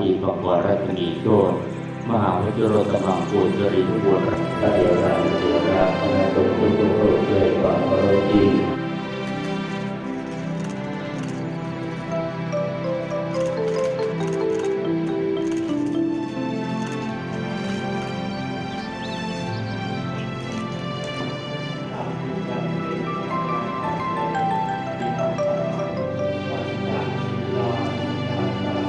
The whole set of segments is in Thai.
ดีปปรัตนีโชตมหาวิจโรตมังปูจริทุบุตรตะเดราเส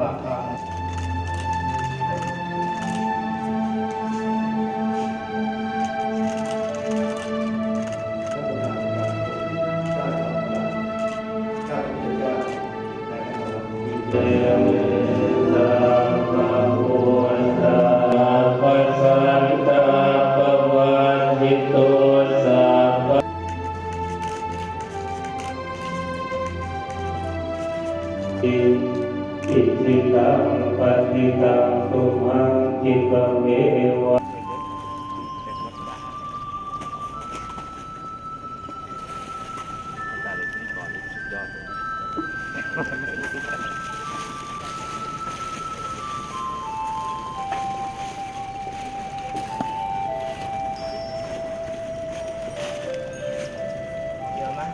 ปะทังเตสั มภะพุทธาปัสสันตาปวัตติโตสัพพะอิอิสิตังปฏิตังตุมังจิปะเมวะเดี๋ยวนะ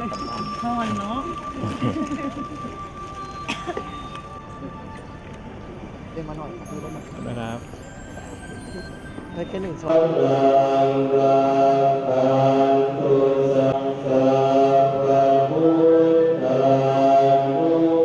นอนเนาะเรียกมาหน่อยคือรถมานะครับได้แค่หนึ่งซอพยลังรักษา